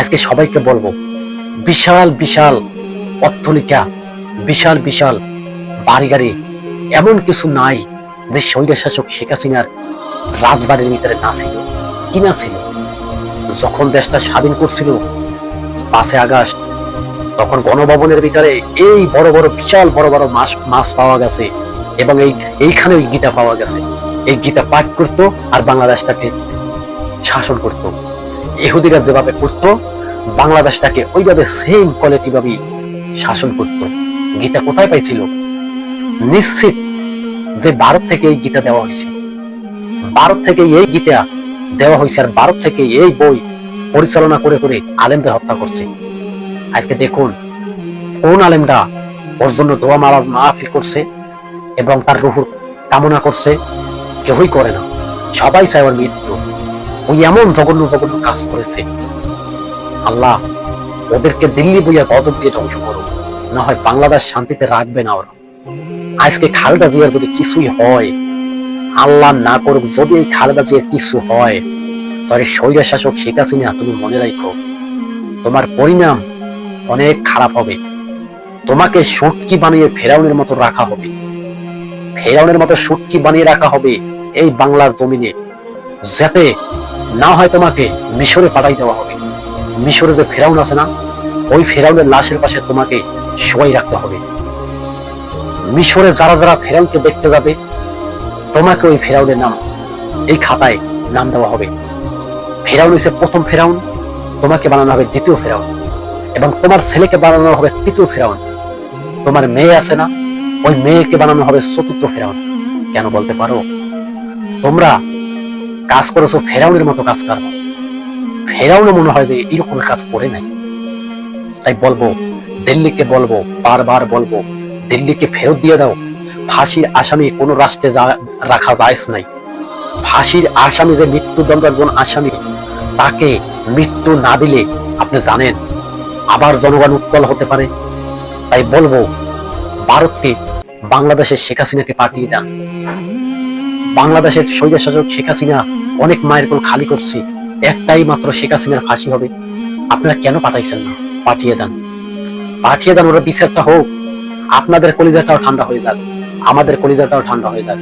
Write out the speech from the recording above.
আজকে সবাইকে বলব, বিশাল বিশাল অট্টলিকা, বিশাল বিশাল বাড়ি গাড়ি এমন কিছু নাই যে স্বৈর শাসক শেখ হাসিনার রাজবাড়ির ভিতরে না ছিল। কি না ছিল? যখন দেশটা স্বাধীন করছিল পাঁচে আগস্ট, তখন গণভবনের ভিতরে এই বড় বড়, বিশাল বড় বড় মাছ মাছ পাওয়া গেছে এবং এই, এইখানে ওই গীতা পাওয়া গেছে। এই গীতা পাঠ করতো আর বাংলাদেশটাকে শাসন করত। ইহুদিরা যেভাবে করত বাংলাদেশটাকে ওইভাবে সেম কোয়ালিটি ভাবে শাসন করত। গীতা কোথায় পাইছিল? নিশ্চিত যে ভারত থেকে এই গীতা দেওয়া হয়েছে। ভারত থেকে এই গীতা দেওয়া হয়েছে আর ভারত থেকে এই বই পরিচালনা করে করে আলেমদের হত্যা করছে। আজকে দেখুন, কোন আলেমরা ওর জন্য দোয়া মারা মাহফিল করছে এবং তার রুহুর কামনা করছে কেউই করে না। সবাই চায় ওর মৃত্যু। ওই এমন জঘন্য জঘন্য কাজ করেছে। আল্লাহ, ওদেরকে দিল্লি বইয়া গজব দিয়ে ধ্বংস করো। না হয় বাংলাদেশ শান্তিতে রাখবে না ওরা। আজকে খালেদা জিয়ার যদি কিছুই হয়, আল্লাহ না করুক, যদি এই খালেদা জিয়ার কিছু হয়, তাহলে স্বৈরা শাসক শেখ হাসিনা, তুমি মনে রাখো, তোমার পরিণাম অনেক খারাপ হবে। তোমাকে সুটকি বানিয়ে ফেরাউনের মতো রাখা হবে। ফেরাউনের মতো সুটকি বানিয়ে রাখা হবে এই বাংলার জমিনে, যাতে না হয় তোমাকে মিশরে পাঠাই দেওয়া হবে। মিশরে যে ফেরাউন আছে না, ওই ফেরাউনের লাশের পাশে তোমাকে শোয়াই রাখতে হবে। মিশরে যারা যারা ফেরাউনকে দেখতে যাবে, তোমাকে ওই ফেরাউনের নাম, এই খাতায় নাম দেওয়া হবে। ফেরাউন হচ্ছে প্রথম ফেরাউন, তোমাকে বানানো হবে দ্বিতীয় ফেরাউন। এবং তোমার ছেলেকে বানানো হবে তৃতীয় ফেরাউন। তোমার মেয়ে আছে না, ওই মেয়েকে বানানো হবে চতুর্থ ফেরাউন। কেন বলতে পারো? তোমরা কাজ করেছ ফেরাউনের মতো কাজ করব। ফেরাউনও মনে হয় যে এরকম কাজ করে নাই। তাই বলব, দিল্লিকে বলব, বারবার বলব, দিল্লিকে ফেরত দিয়ে দাও। ফাঁসির আসামি কোনো রাষ্ট্রে রাখা যায় নাই। ফাঁসির আসামি যে মৃত্যুদণ্ড একজন আসামি, তাকে মৃত্যু না দিলে আপনি জানেন, আবার জনগণ উৎপল হতে পারে। তাই বলব, ভারতকে বাংলাদেশের শেখ হাসিনাকে পাঠিয়ে দেন। বাংলাদেশের শৈব শাসক শেখ হাসিনা অনেক মায়ের কোল খালি করছে। একটাই মাত্র শেখ হাসিনার ফাঁসি হবে। আপনারা কেন পাঠাইছেন না? পাঠিয়ে দেন। পাঠিয়ে দেন, ওরা বিচারটা হোক। আপনাদের কলিজাটাও ঠান্ডা হয়ে যাক। আমাদের কলিজাটাও ঠান্ডা হয়ে যাক।